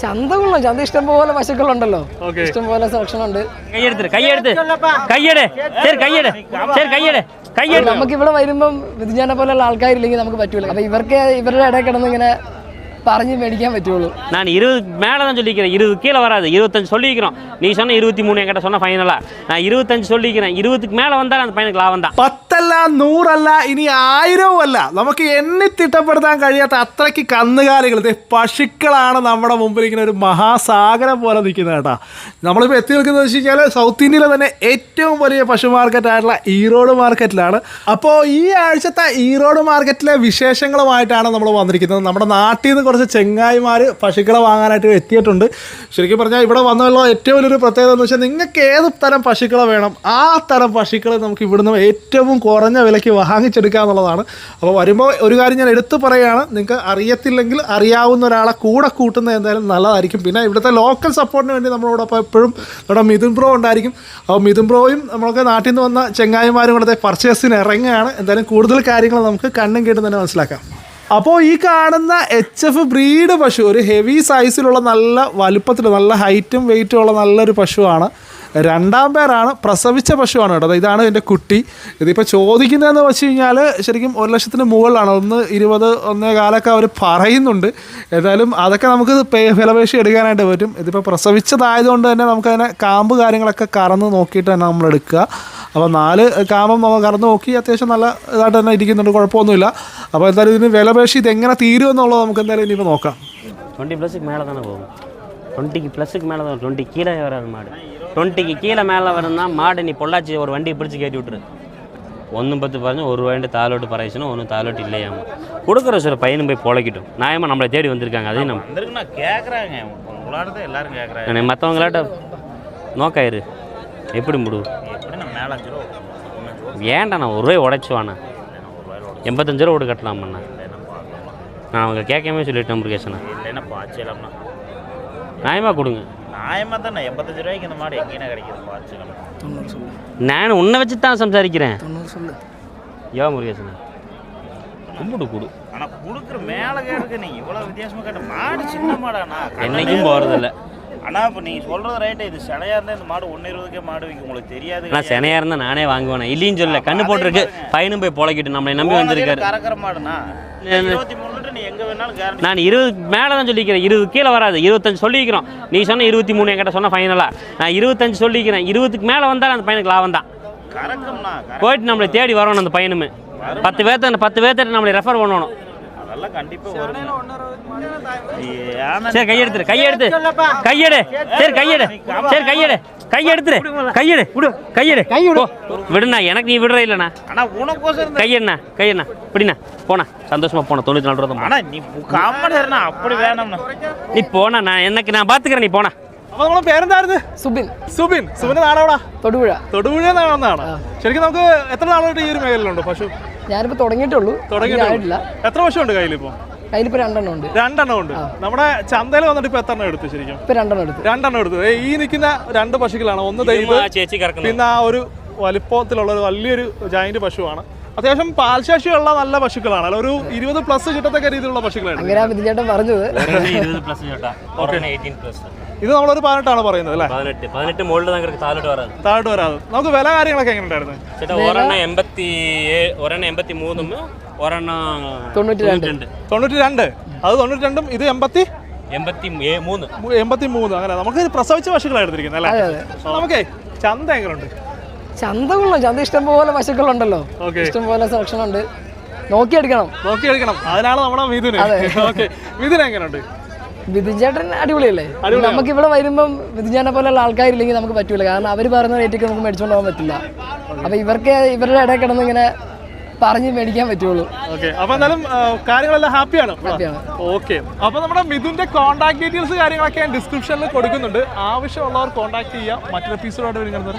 ചന്തമുള്ള ചന്ത ഇഷ്ടം പോലെ പശുക്കളുണ്ടല്ലോ. ഇഷ്ടം പോലെ സെലക്ഷൻ ഉണ്ട്. ശരി ശരി നമുക്ക് ഇവിടെ വരുമ്പം വിധിഞ്ഞാനെ പോലെയുള്ള ആൾക്കാരില്ലെങ്കിൽ നമുക്ക് പറ്റൂല. അപ്പൊ ഇവർക്ക് ഇവരുടെ ഇടയിൽ കിടന്ന് ഇങ്ങനെ പറഞ്ഞ് മേടിക്കാൻ പറ്റുള്ളൂ நான் இருபதுக்கு மேலே தான் சொல்லிக்கிறேன் இருபது கீழே வராது இருபத்தஞ்சு சொல்லிக்கிறோம் நீ சொன்ன இருபத்தி மூணு என்கிட்ட சொன்ன ஃபைனலாக நான் இருபத்தஞ்சு சொல்லிக்கிறேன் இருபதுக்கு மேலே வந்தால் அந்த பையனுக்கு லாபம் தான் പത്തല്ല നൂറല്ല ഇനി ആയിരവും അല്ല നമുക്ക് എണ്ണി തിട്ടപ്പെടുത്താൻ കഴിയാത്ത അത്രയ്ക്ക് കന്നുകാലികൾ ദേ പശുക്കളാണ് നമ്മുടെ മുമ്പിൽ ഇങ്ങനെ ഒരു മഹാസാഗരം പോലെ നിൽക്കുന്നത് കേട്ടോ നമ്മളിപ്പോൾ എത്തി നിൽക്കുന്നത് വെച്ച് കഴിഞ്ഞാൽ സൗത്ത് ഇന്ത്യയിലെ തന്നെ ഏറ്റവും വലിയ പശു മാർക്കറ്റ് ആയിട്ടുള്ള ഈറോഡ് മാർക്കറ്റിലാണ് അപ്പോൾ ഈ ആഴ്ചത്തെ ഈറോഡ് മാർക്കറ്റിലെ വിശേഷങ്ങളുമായിട്ടാണ് നമ്മൾ വന്നിരിക്കുന്നത് നമ്മുടെ നാട്ടിൽ നിന്ന് കുറച്ച് ചെങ്ങായിമാർ പശുക്കളെ വാങ്ങാനായിട്ട് എത്തിയിട്ടുണ്ട്. ശരിക്കും പറഞ്ഞാൽ ഇവിടെ വന്നുള്ള ഏറ്റവും വലിയൊരു പ്രത്യേകത എന്ന് വെച്ചാൽ നിങ്ങൾക്ക് ഏത് തരം പശുക്കളെ വേണം ആ തരം പശുക്കളെ നമുക്ക് ഇവിടുന്ന് ഏറ്റവും കുറഞ്ഞ വിലയ്ക്ക് വാങ്ങിച്ചെടുക്കുക എന്നുള്ളതാണ്. അപ്പോൾ വരുമ്പോൾ ഒരു കാര്യം ഞാൻ എടുത്തു പറയുകയാണ് നിങ്ങൾക്ക് അറിയത്തില്ലെങ്കിൽ അറിയാവുന്ന ഒരാളെ കൂടെ കൂട്ടുന്നത് എന്തായാലും നല്ലതായിരിക്കും. പിന്നെ ഇവിടുത്തെ ലോക്കൽ സപ്പോർട്ടിന് വേണ്ടി നമ്മളോടൊപ്പം എപ്പോഴും നമ്മുടെ മിഥുൻ ബ്രോ ഉണ്ടായിരിക്കും. അപ്പോൾ മിഥുൻ ബ്രോയും നമ്മളൊക്കെ നാട്ടിൽ നിന്ന് വന്ന ചെങ്ങായിമാരും കൂടെ പർച്ചേസിന് ഇറങ്ങുകയാണ്. എന്തായാലും കൂടുതൽ കാര്യങ്ങൾ നമുക്ക് കണ്ണും കേട്ടും തന്നെ മനസ്സിലാക്കാം. അപ്പോൾ ഈ കാണുന്ന എച്ച് എഫ് ബ്രീഡ് പശു ഒരു ഹെവി സൈസിലുള്ള നല്ല വലുപ്പത്തിൽ നല്ല ഹൈറ്റും വെയിറ്റും ഉള്ള നല്ലൊരു പശുവാണ്. രണ്ടാം പേരാണ് പ്രസവിച്ച പശുവാണ് കേട്ടോ. ഇതാണ് എന്റെ കുട്ടി. ഇതിപ്പോൾ ചോദിക്കുന്നതെന്ന് വെച്ച് കഴിഞ്ഞാൽ ശരിക്കും ഒരു ലക്ഷത്തിന് മുകളിലാണ്. ഒന്ന് ഇരുപത് ഒന്നേ കാലൊക്കെ അവർ പറയുന്നുണ്ട്. ഏതായാലും അതൊക്കെ നമുക്ക് വിലപേശി എടുക്കാനായിട്ട് പറ്റും. ഇതിപ്പോൾ പ്രസവിച്ചതായതുകൊണ്ട് തന്നെ നമുക്കതിനെ കാമ്പ് കാര്യങ്ങളൊക്കെ കറന്ന് നോക്കിയിട്ട് തന്നെ നമ്മൾ എടുക്കുക അപ്പോൾ നാല് കാമം കറന്ന് നോക്കി അത്യാവശ്യം നല്ല ഇതായിട്ട് തന്നെ ഇരിക്കുന്നുണ്ട് കുഴപ്പമൊന്നുമില്ല. അപ്പോൾ എന്തായാലും ഇതിന് വിലപേശി ഇത് എങ്ങനെ തീരും എന്നുള്ളത് നമുക്ക് എന്തായാലും ഇനി നോക്കാം. ട്വന്റി പ്ലസ് മേളം തന്നെ പോകും. ട്വന്റിക്ക് പ്ലസ് മേളം ട്വന്റി കീഴേ വരാത് മാട്. ട്വന്റിക്ക് കീഴേ മേളം വരുന്നാൽ മാട് നീ പൊള്ളാച്ചി ഒരു വണ്ടി പിടിച്ച് കയറ്റി വിട്ടു ഒന്നും പത്ത് പറഞ്ഞു ഒരു വേണ്ടി താലോട്ട് പറയച്ചോ ഒന്നും താലോട്ട് ഇല്ലയാമ. കൊടുക്കുറ ചില പയ്യനും പോയി പൊളക്കിട്ടും നായമ്മ നമ്മളെ തേടി വന്നിരിക്കാങ്ക അതേ നമ്മൾ മറ്റവങ്ങളായിട്ട് നോക്കായിരുന്നു எப்படி முடு? ஏன்டா நான் ஒரு ரூபாய் உடைச்சுவாண்ணா எண்பத்தஞ்சு ரூபா ஓடு கட்டலாமண்ணா. நான் அவங்க கேட்காம சொல்லிட்டேன் முருகேசனா இல்லைன்னா பாய்ச்சலாம்ண்ணா நியாயமாக கொடுங்க. நியாயமாக தான் எண்பத்தஞ்சு ரூபாய்க்கு இந்த மாடு எங்கேயும் கிடைக்கிது? பாய்ச்சலாம் நான் உன்னை வச்சு தான் சம்சாரிக்கிறேன் சொல்லு. யோ முருகேசனா கும்பிடு கொடு. ஆனால் கொடுக்குற மேலே கேட்க நீங்கள் இவ்வளோ வித்தியாசமாக கேட்ட மாடு சின்ன மாடாண்ணா. என்னைக்கும் போகிறதில்ல ஆனால் இப்போ நீங்கள் சொல்கிறது ரைட்டு இது சிலையாக இருந்தால் இந்த மாடு ஒன்று இருபதுக்கே மாடு விற்கும் உங்களுக்கு தெரியாது நான் செனையாக இருந்தால் நானே வாங்குவேன் இல்லைன்னு சொல்லல. கண்ணு போட்டிருக்கு. பையனும் போய் பொழைக்கிட்டு நம்மளை நம்பி வந்திருக்காரு. கறக்கிற கேரண்டி நான் இருபதுக்கு மேலே தான் சொல்லிக்கிறேன். இருபது கீழே வராது. இருபத்தஞ்சு சொல்லிக்கிறோம். நீ சொன்ன இருபத்தி மூணு என்கிட்ட சொன்ன ஃபைனலாக நான் இருபத்தஞ்சு சொல்லிக்கிறேன். இருபதுக்கு மேலே வந்தால் அந்த பையனுக்கு லாபம் தான். போயிட்டு நம்மளை தேடி வரணும் அந்த பையனுமே. பத்து பேர்த்த பத்து பேர்த்த நம்மளை ரெஃபர் பண்ணணும். அதெல்லாம் கண்டிப்பாக வரும் ஏன்னா சரி கையெடுத்துரு கையெடுத்து கையெடு சரி கையெடு சரி கையெடு கையெடுத்துரு கையெடு விடு கையெடு போ. விடுண்ணா எனக்கு நீ விடுற இல்லைண்ணா ஆனால் உனக்கோசரம் கையெண்ணா கையெண்ணா பிடிண்ணா போண்ணா சந்தோஷமா போன தொண்ணூற்றி நாலு ரூபா தான் போனேன். ஆனால் நீ காம்பன் அப்படி வேணும்ண்ணா நீ போண்ணா நான் எனக்கு ഞാൻ பார்த்துக்கிறேன் നീ പോണ അപ്പോൾ നമ്മളെ പേരെന്തായിരുന്നു സുബിൻ സുബിൻ സുബിൻ്റെ നാടെവിടാ തൊടുപുഴ തൊടുപുഴ നാളെന്നാണ് ശരിക്കും നമുക്ക് എത്ര നാളായിട്ട് ഈ ഒരു മേഖലയിലുണ്ട് പശു ഞാനിപ്പോൾ തുടങ്ങിയിട്ടുള്ളൂ തുടങ്ങിയിട്ടേ ആയിട്ടില്ല എത്ര പശുണ്ട് കയ്യിലിപ്പോൾ കയ്യിലിപ്പോൾ രണ്ടെണ്ണം ഉണ്ട്. രണ്ടെണ്ണം ഉണ്ട്. നമ്മുടെ ചന്തയിൽ വന്നിട്ട് ഇപ്പൊ എത്രണ്ണം എടുത്തു ശരിക്കും? ഇപ്പൊ രണ്ടെണ്ണം എടുത്തു. രണ്ടെണ്ണം എടുത്തു. ഈ നിൽക്കുന്ന രണ്ട് പശുക്കളാണ്. ഒന്ന് ദൈവം പിന്നെ ആ ഒരു വലിപ്പത്തിലുള്ള ഒരു വലിയൊരു ജായിന്റ് പശുവാണ്. അത്യാവശ്യം പാൽശേഷിയുള്ള നല്ല പശുക്കളാണ്. അല്ല ഒരു ഇരുപത് പ്ലസ് കിട്ടത്തക്ക രീതിയിലുള്ള പശുക്കളാണ് പറഞ്ഞത്. ഇത് നമ്മളൊരു പതിനെട്ടാണ് പറയുന്നത് അല്ലേ? പതിനെട്ട്. മുകളിൽ താഴോട്ട് വരാതെ താഴോട്ട് വരാതെ നമുക്ക് വില കാര്യങ്ങളൊക്കെ എങ്ങനെ ചേട്ടാ ഒരെണ്ണം എൺപത്തി ഒരെണ്ണം എൺപത്തി മൂന്നും ഒരെണ്ണം തൊണ്ണൂറ്റി രണ്ട് തൊണ്ണൂറ്റി രണ്ട് അത് തൊണ്ണൂറ്റി രണ്ടും ഇത് എൺപത്തി? എൺപത്തി മൂന്ന്. എൺപത്തി മൂന്ന് അങ്ങനെ നമുക്ക് പ്രസവിച്ച പശുക്കളാണ് എടുത്തിരിക്കുന്നത് അല്ലേ നമുക്കേ ചന്ത എങ്ങനെയുണ്ട് ചന്ത കൊള്ളാം ചന്ത ഇഷ്ടം പോലെ പശുക്കളുണ്ടല്ലോ ഇഷ്ടം പോലെ സെലക്ഷൻ ഉണ്ട് നോക്കിയെടുക്കണം നോക്കിയെടുക്കണം അതിനാണ് നമ്മുടെ മിഥുന്. ഓക്കെ. മിഥുൻ എങ്ങനെയുണ്ട് വിധിച്ചേട്ടൻ അടിപൊളിയല്ലേ? നമുക്ക് ഇവിടെ വരുമ്പം വിധിച്ചേട്ടനെ പോലെയുള്ള ആൾക്കാരില്ലെങ്കിൽ നമുക്ക് പറ്റൂല. കാരണം അവർ പറയുന്ന റേറ്റൊക്കെ നമുക്ക് മേടിച്ചുകൊണ്ട് പോകാൻ പറ്റില്ല. അപ്പൊ ഇവർക്ക് ഇവരുടെ ഇടയിൽ കിടന്ന് ഇങ്ങനെ പറഞ്ഞ് മേടിക്കാൻ പറ്റുള്ളൂ. അപ്പൊ എന്തായാലും കാര്യങ്ങളെല്ലാം ഹാപ്പിയാണ്? ഓക്കെ. അപ്പൊ നമ്മുടെ മിഥുന്റെ കോൺടാക്ട് ഡീറ്റെയിൽസ് കാര്യങ്ങളൊക്കെ ഞാൻ ഡിസ്ക്രിപ്ഷനിൽ കൊടുക്കുന്നുണ്ട്. ആവശ്യമുള്ളവർ കോൺടാക്ട് ചെയ്യാം. മറ്റൊരു എപ്പിസോഡോട് വരുന്നത്